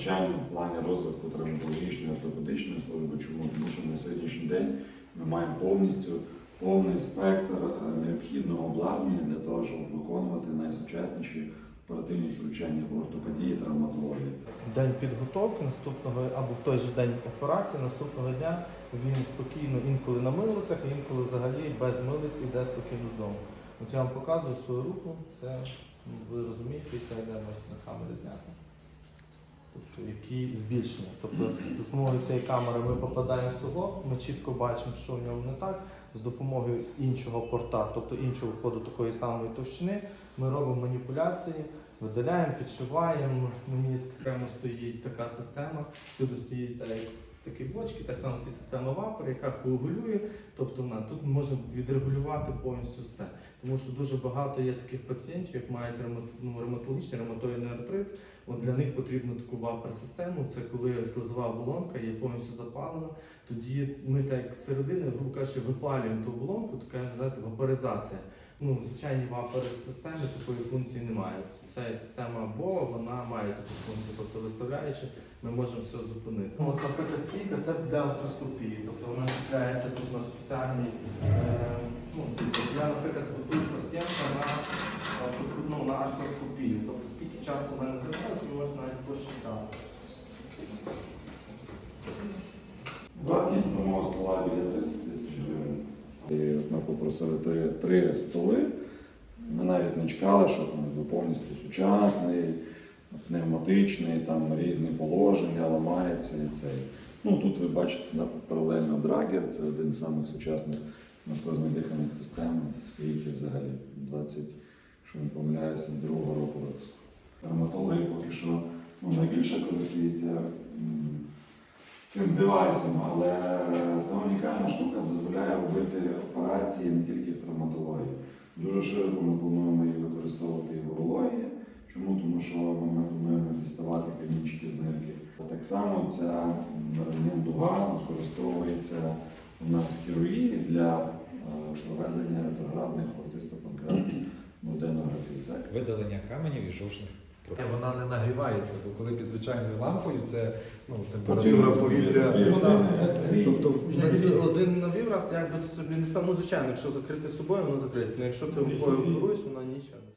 звичайно, в плані розвитку травматологічної ортопедичної служби. Чому? Тому що на сьогоднішній день ми маємо повністю повний спектр е, необхідного обладнання для того, щоб виконувати найсучасніші оперативні втручання в ортопедії травматології. День підготовки наступного або в той же день операції, наступного дня він спокійно інколи на милицях, а інколи взагалі без милиць іде спокійно додому. От я вам показую свою руку, це ви розумієте, яка йде на камері знята. Тобто які збільшені. Тобто з допомогою цієї камери ми попадаємо в суглоб, ми чітко бачимо, що в ньому не так. З допомогою іншого порта, тобто іншого входу такої самої товщини, ми робимо маніпуляції, видаляємо, підшиваємо. Місць окремо стоїть така система. Сюди стоїть так, такі блочки, так само стоїть система вапор, яка коагулює. Тобто вона тут ми можемо відрегулювати повністю все. Тому що дуже багато є таких пацієнтів, як мають ну, ревматологічний ревматоїдний артрит. От для них потрібно таку вапер-систему. Це коли слизова оболонка є повністю запалена. Тоді ми так з середини, грубо кажучи, випалюємо ту оболонку, така називається вапоризація. Ну, в звичайній вапери системи такої функції немає. Ця система БО, вона має таку функцію, тобто виставляючи, ми можемо все зупинити. Ну, от, наприклад, стійка це для артроскопії, тобто вона чіпляється тут на спеціальній. Е, ну, дивіться, я, наприклад, готую пацієнта на, ну, на артроскопію. Тобто скільки часу в мене займається, можете навіть посчитати. Вартість самого стола біля 300 тисяч гривень. І от ми попросили три, три столи. Ми навіть не чекали, що там повністю сучасний, пневматичний, там різні положення, ламається і цей. Ну тут ви бачите да, паралельно драгер, це один з самих сучасних наркозних дихальних систем в світі взагалі. 20, якщо не помиляюся, другого року випуску. Травматологи поки що ну, найбільше користуються м, цим девайсом, але ця унікальна штука дозволяє робити операції не тільки в травматології. Дуже широко ми плануємо її використовувати і в урології. Чому? Тому що ми плануємо діставати камінчики з нирки. Так само ця дуга використовується у нас в хірургії для е, проведення ретроградних холецистопанкреатних буденографій. Так? Видалення каменів і жовчних. Вона не нагрівається, бо коли під звичайною лампою це ну, температура повітря. Ну, години, Тобто один навів раз, якби ти собі не став, ну звичайно, якщо закрити собою, воно закриється. Ну якщо ти рукою керуєш, вона нічого не